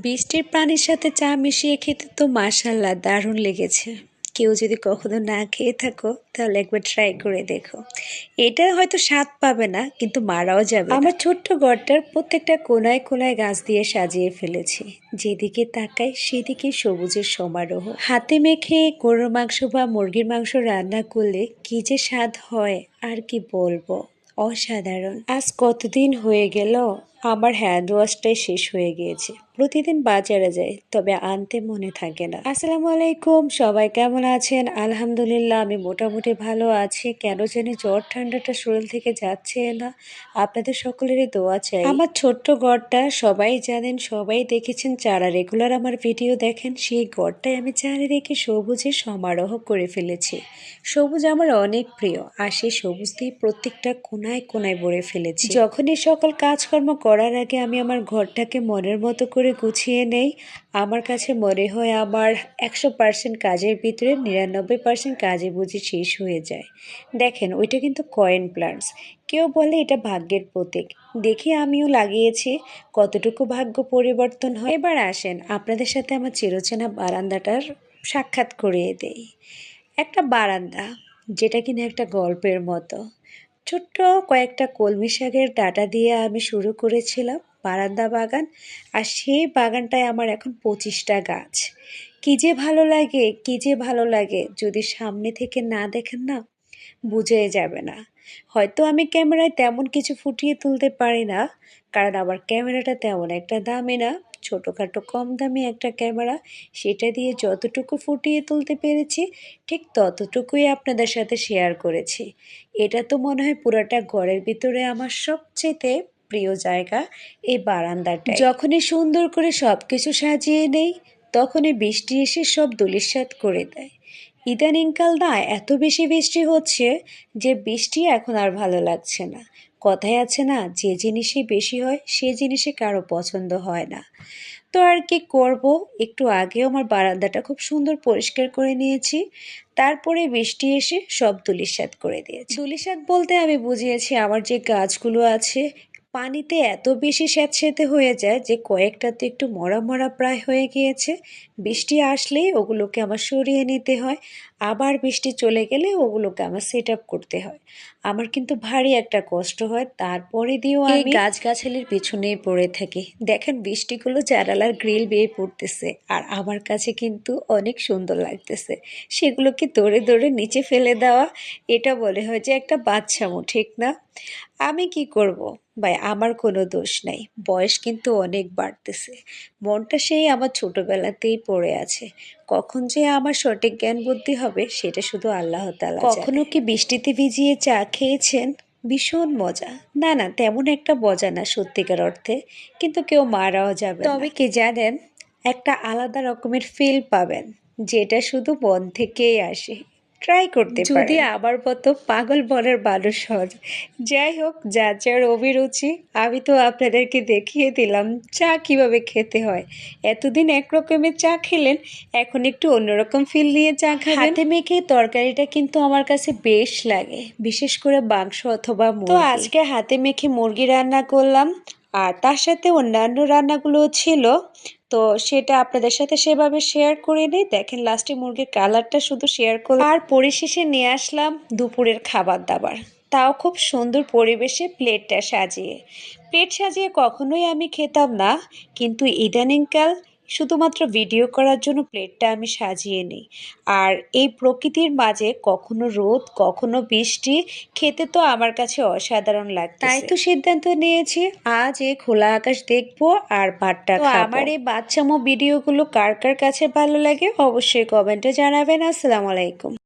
বৃষ্টির পানির সাথে চা মিশিয়ে খেতে তো মাশাল্লাহ দারুণ লেগেছে। কেউ যদি কখনো না খেয়ে থাকো, তাহলে একবার ট্রাই করে দেখো। এটা হয়তো স্বাদ পাবে না, কিন্তু মারাও যাবে। আমার ছোট্ট ঘরটার প্রত্যেকটা কোনায় কোনায় গাছ দিয়ে সাজিয়ে ফেলেছি। যেদিকে তাকাই, সেদিকে সবুজের সমারোহ। হাতে মেখে গরুর মাংস বা মুরগির মাংস রান্না করলে কি যে স্বাদ হয়, আর কি বলব? অসাধারণ। আজ কতদিন হয়ে গেল? আমার হ্যান্ড ওয়াশটাই শেষ হয়ে গিয়েছে। প্রতিদিন বাজারে যাই, তবে আনতে মনে থাকে না। আসসালামু আলাইকুম, সবাই কেমন আছেন? আলহামদুলিল্লাহ, আমি মোটামুটি ভালো আছি। কেন জানি জ্বর ঠান্ডাটা শরীর থেকে যাচ্ছে না। আপনাদের সকলেরই দোয়া চাই। আমার ছোট্ট গড়টা, সবাই জানেন, সবাই দেখেছেন, যারা রেগুলার আমার ভিডিও দেখেন, সেই গড়টাই আমি চারিদিকে সবুজে সমারোহ করে ফেলেছি। সবুজ আমার অনেক প্রিয়, আর সেই সবুজ দিয়ে প্রত্যেকটা কোনায় কোনায় ভরে ফেলেছি। যখনই সকল কাজকর্ম করার আগে আমি আমার ঘরটাকে মনের মতো করে গুছিয়ে নেই। আমার কাছে মনে হয় আমার একশো পার্সেন্ট কাজের ভিতরে নিরানব্বই পার্সেন্ট কাজে বুঝি শেষ হয়ে যায়। দেখেন, ওইটা কিন্তু কয়েন প্লান্টস কেউ বলে এটা ভাগ্যের প্রতীক। দেখি আমিও লাগিয়েছি। কতটুকু ভাগ্য পরিবর্তন হয়। এবার আসেন, আপনাদের সাথে আমার চিরচেনা বারান্দাটার সাক্ষাৎ করিয়ে দেই। একটা বারান্দা, যেটা কিনা একটা গল্পের মতো। ছোট্ট কয়েকটা কলমি শাকের ডাটা দিয়ে আমি শুরু করেছিলাম বারান্দা বাগান, আর সেই বাগানটায় আমার এখন পঁচিশটা গাছ। কী যে ভালো লাগে, কী যে ভালো লাগে, যদি সামনে থেকে না দেখেন না বুঝে যাবে না। হয়তো আমি ক্যামেরায় তেমন কিছু ফুটিয়ে তুলতে পারি না, কারণ আমার ক্যামেরাটা তেমন একটা দামি না। ছোটোখাটো কম দামি একটা ক্যামেরা, সেটা দিয়ে যতটুকু ফুটিয়ে তুলতে পেরেছি, ঠিক ততটুকুই আপনাদের সাথে শেয়ার করেছি। এটা তো মনে হয় পুরোটা ঘরের ভিতরে আমার সবচেয়ে প্রিয় জায়গা, এই বারান্দাটা যখনই সুন্দর করে সব কিছু সাজিয়ে নেই, তখনই বৃষ্টি এসে সব দুলিশ্বাত করে দেয়। ইদানিংকাল না এত বেশি বৃষ্টি হচ্ছে যে বৃষ্টি এখন আর ভালো লাগছে না। কথায় আছে না, যে জিনিসই বেশি হয়, সে জিনিসে কারও পছন্দ হয় না। তো আর কি করব? একটু আগেও আমার বারান্দাটা খুব সুন্দর পরিষ্কার করে নিয়েছি। তারপরে বৃষ্টি এসে সব দুলিশাত করে দিয়েছে। দুলিশাত বলতে আমি বুঝিয়েছি আমার যে গাছগুলো আছে, পানিতে এত বেশি স্যাঁতসেঁতে হয়ে যায় যে কয়েকটা তো একটু মরা মরা প্রায় হয়ে গিয়েছে। বৃষ্টি আসলেই ওগুলোকে আমার সরিয়ে নিতে হয়। আবার বৃষ্টি চলে গেলে ওগুলোকে আমার সেট আপ করতে হয়। আমার কিন্তু ভারী একটা কষ্ট হয় তারপরে দিয়েও আমি গাছগাছালির পিছনেই পড়ে থাকি। দেখেন বৃষ্টিগুলো জানালার গ্রিল বেয়ে পড়তেছে আর আমার কাছে কিন্তু অনেক সুন্দর লাগতেছে। সেগুলোকে দৌড়ে দৌড়ে নিচে ফেলে দেওয়া এটা বলে হয় যে একটা বাচ্চামো ঠিক না? আমি কি করব? ভাই আমার কোনো দোষ নাই বয়স কিন্তু অনেক বাড়তেছে। মনটা সেই আমার ছোটবেলাতেই পড়ে আছে। কখন যে আমার সঠিক জ্ঞান বুদ্ধি হবে সেটা শুধু আল্লাহ তালা কখনো কি বৃষ্টিতে ভিজিয়ে চা খেয়েছেন? ভীষণ মজা। না না তেমন একটা মজা না সত্যিকার অর্থে। কিন্তু কেউ মারাও যাবে তবে কি জানেন একটা আলাদা রকমের ফিল পাবেন যেটা শুধু বন থেকেই আসে। ট্রাই করতে যদি আবার মতো পাগল বলার মানুষ হন। যাই হোক যা যার অভিরুচি আমি তো আপনাদেরকে দেখিয়ে দিলাম চা কীভাবে খেতে হয়। এতদিন একরকমের চা খেলেন এখন একটু অন্যরকম ফিল নিয়ে চা খাবেন। হাতে মেখে তরকারিটা কিন্তু আমার কাছে বেশ লাগে বিশেষ করে মাংস অথবা তো আজকে হাতে মেখে মুরগি রান্না করলাম আর তার সাথে অন্যান্য রান্নাগুলো ছিল। তো সেটা আপনাদের সাথে সেভাবে শেয়ার করে নিই। দেখেন লাস্টে মুরগির কালারটা শুধু শেয়ার করলাম। আর পরিশেষে নিয়ে আসলাম দুপুরের খাবার দাবার। তাও খুব সুন্দর পরিবেশে প্লেটটা সাজিয়ে। প্লেট সাজিয়ে কখনোই আমি খেতাম না, কিন্তু ইদানিংকাল শুধুমাত্র ভিডিও করার জন্য প্লেটটা আমি সাজিয়ে নিই। আর এই প্রকৃতির মাঝে কখনো রোদ কখনো বৃষ্টি খেতে তো আমার কাছে অসাধারণ লাগে তাই তো সিদ্ধান্ত নিয়েছি আজ এই খোলা আকাশ দেখব আর ভাতটা আমার এই বাচ্চামো ভিডিওগুলো কার কার কাছে ভালো লাগে অবশ্যই কমেন্টে জানাবেন। আসসালামু আলাইকুম।